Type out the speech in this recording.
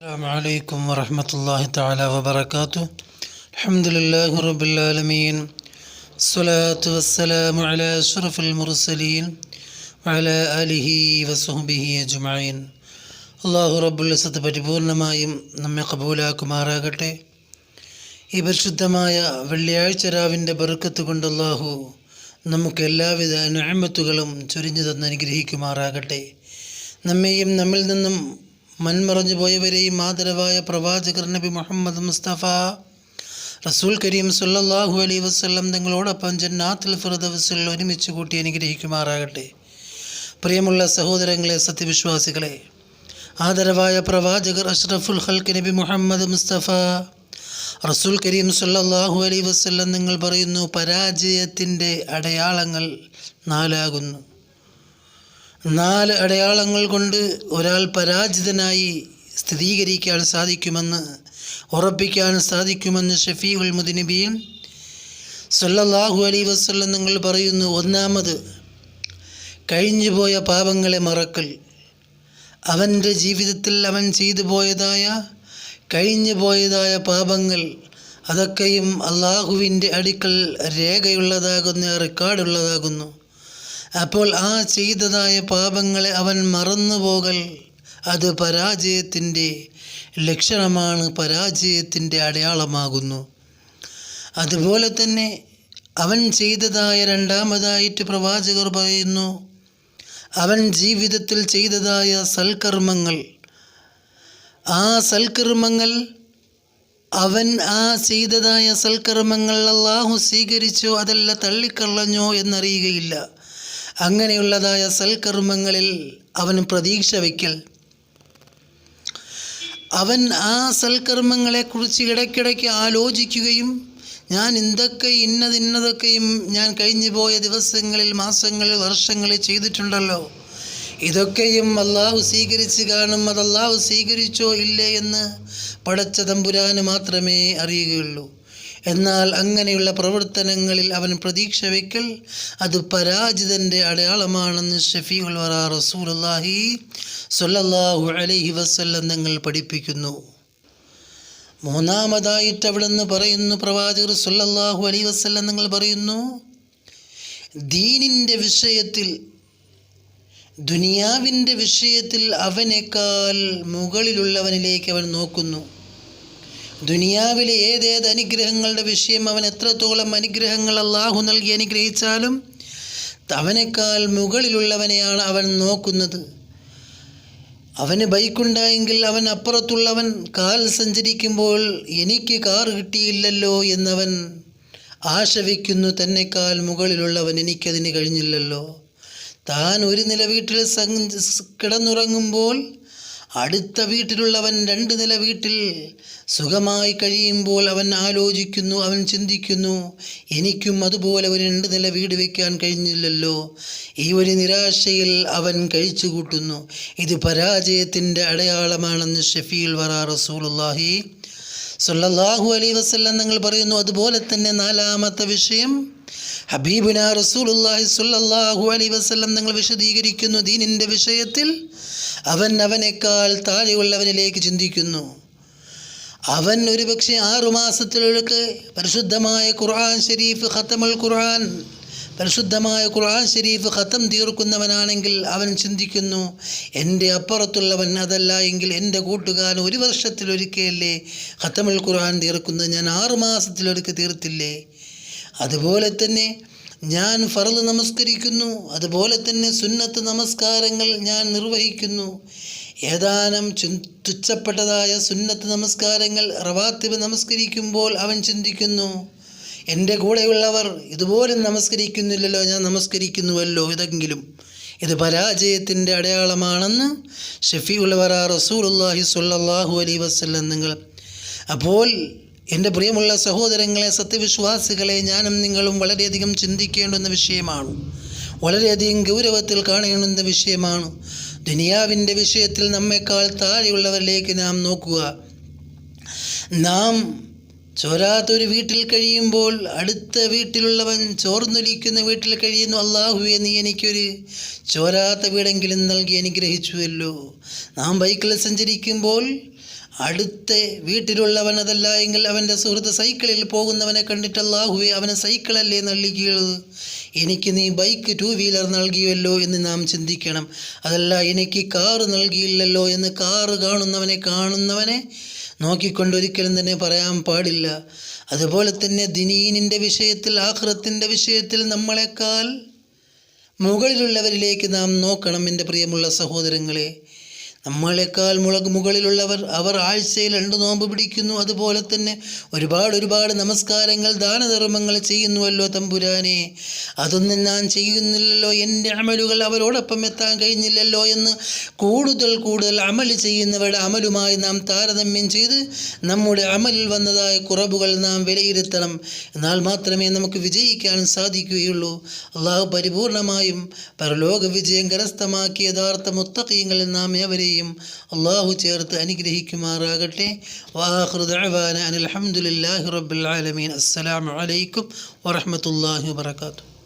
السلام عليكم ورحمة الله تعالى وبركاته الحمد لله رب العالمين الصلاة والسلام على أشرف المرسلين وعلى آله وصحبه أجمعين അള്ളാഹു റബ്ബുല്ലസത്ത് പരിപൂർണമായും നമ്മെ കബൂലാക്കുമാറാകട്ടെ ഈ പരിശുദ്ധമായ വെള്ളിയാഴ്ച രാവിൻ്റെ ബറുക്കത്ത് കൊണ്ട് അള്ളാഹു നമുക്ക് എല്ലാവിധ നഅമത്തുകളും ചൊരിഞ്ഞു തന്ന് അനുഗ്രഹിക്കുമാറാകട്ടെ നമ്മെയും നമ്മിൽ നിന്നും മൺമറഞ്ഞു പോയവരെയും ആദരവായ പ്രവാചകർ നബി മുഹമ്മദ് മുസ്തഫ. റസൂൽ കരീം സല്ലല്ലാഹു അലൈഹി വസല്ലം തങ്ങളോടൊപ്പം ജന്നാത്തുൽ ഫിർദൗസിൽ ഒരുമിച്ച് കൂട്ടി അനുഗ്രഹിക്കുമാറാകട്ടെ. പ്രിയമുള്ള സഹോദരങ്ങളെ സത്യവിശ്വാസികളെ ആദരവായ പ്രവാചകർ അഷ്റഫുൽ ഹൽക്ക് നബി മുഹമ്മദ് മുസ്തഫ. റസൂൽ കരീം സുല്ലാഹു അലൈഹി വസല്ലം നിങ്ങൾ പറയുന്നു പരാജയത്തിന്റെ അടയാളങ്ങൾ നാലാകുന്നു. നാല് അടയാളങ്ങൾ കൊണ്ട് ഒരാൾ പരാജിതനായി സ്ഥിരീകരിക്കാൻ സാധിക്കുമെന്ന് ഉറപ്പിക്കാൻ സാധിക്കുമെന്ന് ഷഫീഉൽ മുദിനബീൻ സല്ലല്ലാഹു അലൈഹി വസ്ല്ലം നിങ്ങൾ പറയുന്നു. ഒന്നാമത് കഴിഞ്ഞുപോയ പാപങ്ങളെ മറക്കൽ. അവന്റെ ജീവിതത്തിൽ അവൻ ചെയ്തു പോയതായ കഴിഞ്ഞു പോയതായ പാപങ്ങൾ അതൊക്കെയും അള്ളാഹുവിന്റെ അടുക്കൽ രേഖയുള്ളതാകുന്ന റെക്കോർഡുള്ളതാകുന്നു. അപ്പോൾ ആ ചെയ്തതായ പാപങ്ങളെ അവൻ മറന്നുപോകൽ അത് പരാജയത്തിന്റെ ലക്ഷണമാണ് പരാജയത്തിന്റെ അടയാളമാകുന്നു. അതുപോലെ തന്നെ അവൻ ചെയ്തതായ രണ്ടാമതായിട്ട് പ്രവാചകർ പറയുന്നു അവൻ ജീവിതത്തിൽ ചെയ്തതായ സൽക്കർമ്മങ്ങൾ ആ സൽക്കർമ്മങ്ങൾ അവൻ ആ ചെയ്തതായ സൽക്കർമ്മങ്ങൾ അള്ളാഹു സ്വീകരിച്ചോ അതല്ല തള്ളിക്കളഞ്ഞോ എന്നറിയുകയില്ല. അങ്ങനെയുള്ളതായ സൽക്കർമ്മങ്ങളിൽ അവൻ പ്രതീക്ഷ വയ്ക്കൽ. അവൻ ആ സൽക്കർമ്മങ്ങളെക്കുറിച്ച് ഇടയ്ക്കിടയ്ക്ക് ആലോചിക്കുകയും ഞാൻ എന്തൊക്കെ ഇന്നത് ഇന്നതൊക്കെയും ഞാൻ കഴിഞ്ഞു പോയ ദിവസങ്ങളിൽ മാസങ്ങളിൽ വർഷങ്ങളിൽ ചെയ്തിട്ടുണ്ടല്ലോ. ഇതൊക്കെയും അള്ളാഹു സ്വീകരിച്ച് കാണും. അതല്ലാഹു സ്വീകരിച്ചോ ഇല്ലേ എന്ന് പടച്ച തമ്പുരാന് മാത്രമേ അറിയുകയുള്ളൂ. എന്നാൽ അങ്ങനെയുള്ള പ്രവർത്തനങ്ങളിൽ അവൻ പ്രതീക്ഷ വയ്ക്കൽ അത് പരാജിതന്റെ അടയാളമാണെന്ന് ഷഫീഉൽ വറ റസൂലുള്ളാഹി സ്വല്ലല്ലാഹു അലൈഹി വസല്ലം നിങ്ങൾ പഠിപ്പിക്കുന്നു. മൂന്നാമതായിട്ട് അവിടെ നിന്ന് പറയുന്നു പ്രവാചകർ സൊല്ലാഹു അലൈഹി വസ്ല്ലം നിങ്ങൾ പറയുന്നു ദീനിന്റെ വിഷയത്തിൽ ദുനിയാവിന്റെ വിഷയത്തിൽ അവനേക്കാൾ മുകളിലുള്ളവനിലേക്ക് അവൻ നോക്കുന്നു. ദുനിയാവിലെ ഏതേത് അനുഗ്രഹങ്ങളുടെ വിഷയം അവൻ എത്രത്തോളം അനുഗ്രഹങ്ങൾ അള്ളാഹു നൽകി അനുഗ്രഹിച്ചാലും അവനേക്കാൾ മുകളിലുള്ളവനെയാണ് അവൻ നോക്കുന്നത്. അവന് ബൈക്കുണ്ടായെങ്കിൽ അവൻ അപ്പുറത്തുള്ളവൻ കാൽ സഞ്ചരിക്കുമ്പോൾ എനിക്ക് കാർ കിട്ടിയില്ലല്ലോ എന്നവൻ ആശവിക്കുന്നു തന്നെക്കാൾ മുകളിലുള്ളവൻ എനിക്കതിന് കഴിഞ്ഞില്ലല്ലോ. താൻ ഒരു നില വീട്ടിൽ കിടന്നുറങ്ങുമ്പോൾ അടുത്ത വീട്ടിലുള്ളവൻ രണ്ട് നില വീട്ടിൽ സുഖമായി കഴിയുമ്പോൾ അവൻ ആലോചിക്കുന്നു അവൻ ചിന്തിക്കുന്നു എനിക്കും അതുപോലെ ഒരു രണ്ട് നില വീട് വയ്ക്കാൻ കഴിഞ്ഞില്ലല്ലോ. ഈ ഒരു നിരാശയിൽ അവൻ കഴിച്ചു കൂട്ടുന്നു. ഇത് പരാജയത്തിന്റെ അടയാളമാണെന്ന് ഷഫീൽ വറ റസൂലുള്ളാഹി സല്ലല്ലാഹു അലൈഹി വസല്ലം നിങ്ങൾ പറയുന്നു. അതുപോലെ തന്നെ നാലാമത്തെ വിഷയം ഹബീബുന റസൂലുള്ളാഹി സ്വല്ലല്ലാഹു അലൈഹി വസല്ലം നിങ്ങൾ വിശദീകരിക്കുന്നു ദീനിന്റെ വിഷയത്തിൽ. അവൻ അവനേക്കാൾ താഴെയുള്ളവനിലേക്ക് ചിന്തിക്കുന്നു. അവൻ ഒരുപക്ഷെ ആറുമാസത്തിലൊക്കെ പരിശുദ്ധമായ ഖുർആൻ ഷരീഫ് ഖത്തമുൽ ഖുർആൻ പരിശുദ്ധമായ ഖുർആൻ ഷരീഫ് ഖത്തം തീർക്കുന്നവനാണെങ്കിൽ അവൻ ചിന്തിക്കുന്നു എന്റെ അപ്പുറത്തുള്ളവൻ അതല്ല എങ്കിൽ എന്റെ കൂട്ടുകാരൻ ഒരു വർഷത്തിലൊരിക്കലല്ലേ ഖത്തമുൽ ഖുർആൻ തീർക്കുന്നത്? ഞാൻ ആറുമാസത്തിലൊരുക്ക് തീർത്തില്ലേ? അതുപോലെ തന്നെ ഞാൻ ഫറൽ നമസ്കരിക്കുന്നു. അതുപോലെ തന്നെ സുന്നത്ത് നമസ്കാരങ്ങൾ ഞാൻ നിർവഹിക്കുന്നു. ഏതാനും തുച്ഛപ്പെട്ടതായ സുന്നത്ത് നമസ്കാരങ്ങൾ റവാത്തിബ് നമസ്കരിക്കുമ്പോൾ അവൻ ചിന്തിക്കുന്നു എന്റെ കൂടെയുള്ളവർ ഇതുപോലെ നമസ്കരിക്കുന്നില്ലല്ലോ ഞാൻ നമസ്കരിക്കുന്നുവല്ലോ ഇതെങ്കിലും ഇത് പരാജയത്തിന്റെ അടയാളമാണെന്ന് ഷഫി ഉള്ളവറ റസൂലുള്ളാഹി സ്വല്ലല്ലാഹു അലൈഹി വസ്ല്ലം നിങ്ങൾ അപ്പോൾ എന്റെ പ്രിയമുള്ള സഹോദരങ്ങളെ സത്യവിശ്വാസികളെ ഞാനും നിങ്ങളും വളരെയധികം ചിന്തിക്കേണ്ടുന്ന വിഷയമാണ്. വളരെയധികം ഗൗരവത്തിൽ കാണേണ്ടുന്ന വിഷയമാണ്. ദുനിയാവിന്റെ വിഷയത്തിൽ നമ്മെക്കാൾ താഴെയുള്ളവരിലേക്ക് നാം നോക്കുക. നാം ചോരാത്തൊരു വീട്ടിൽ കഴിയുമ്പോൾ അടുത്ത വീട്ടിലുള്ളവൻ ചോർന്നൊലിക്കുന്ന വീട്ടിൽ കഴിയുന്നു. അള്ളാഹുവെ നീ എനിക്കൊരു ചോരാത്ത വീടെങ്കിലും നൽകി അനുഗ്രഹിച്ചുവല്ലോ. നാം ബൈക്കിൽ സഞ്ചരിക്കുമ്പോൾ അടുത്ത വീട്ടിലുള്ളവൻ അതല്ല എങ്കിൽ അവന്റെ സുഹൃത്ത് സൈക്കിളിൽ പോകുന്നവനെ കണ്ടിട്ട് അള്ളാഹുവെ അവന് സൈക്കിളല്ലേ നൽകിയത് എനിക്ക് നീ ബൈക്ക് ടു വീലർ നൽകിയല്ലോ എന്ന് നാം ചിന്തിക്കണം. അതല്ല എനിക്ക് കാറ് നൽകിയില്ലല്ലോ എന്ന് കാറ് കാണുന്നവനെ കാണുന്നവനെ നോക്കിക്കൊണ്ട് ഒരിക്കലും തന്നെ പറയാൻ പാടില്ല. അതുപോലെ തന്നെ ദിനീനിന്റെ വിഷയത്തിൽ ആഹ്റത്തിന്റെ വിഷയത്തിൽ നമ്മളെക്കാൾ മുകളിലുള്ളവരിലേക്ക് നാം നോക്കണം എന്റെ പ്രിയമുള്ള സഹോദരങ്ങളെ. നമ്മളെക്കാൾ മുളക് മുകളിലുള്ളവർ അവർ ആഴ്ചയിൽ രണ്ട് നോമ്പ് പിടിക്കുന്നു. അതുപോലെ തന്നെ ഒരുപാട് ഒരുപാട് നമസ്കാരങ്ങൾ ദാനധർമ്മങ്ങൾ ചെയ്യുന്നുവല്ലോ തമ്പുരാനെ. അതൊന്നും ഞാൻ ചെയ്യുന്നില്ലല്ലോ. എന്റെ അമലുകൾ അവരോടൊപ്പം എത്താൻ കഴിഞ്ഞില്ലല്ലോ എന്ന് കൂടുതൽ കൂടുതൽ അമൽ ചെയ്യുന്നവരുടെ അമലുമായി നാം താരതമ്യം ചെയ്ത് നമ്മുടെ അമലിൽ വന്നതായ കുറവുകൾ നാം വിലയിരുത്തണം. എന്നാൽ മാത്രമേ നമുക്ക് വിജയിക്കാൻ സാധിക്കുകയുള്ളൂ. അള്ളാഹു പരിപൂർണമായും പരലോക വിജയം കരസ്ഥമാക്കിയ യഥാർത്ഥ മുത്തക്കീങ്ങളിൽ നാം ഏവരെയും അള്ളാഹു ചേർത്ത് അനുഗ്രഹിക്കുമാറാകട്ടെ. വാഹൃദാന അനിൽഹമുല്ലാഹി റബ്ബുൽ ആലമീൻ. അസ്സലാമു അലൈക്കും വറഹ്മത്തുള്ളാഹി വബറകാതുഹു.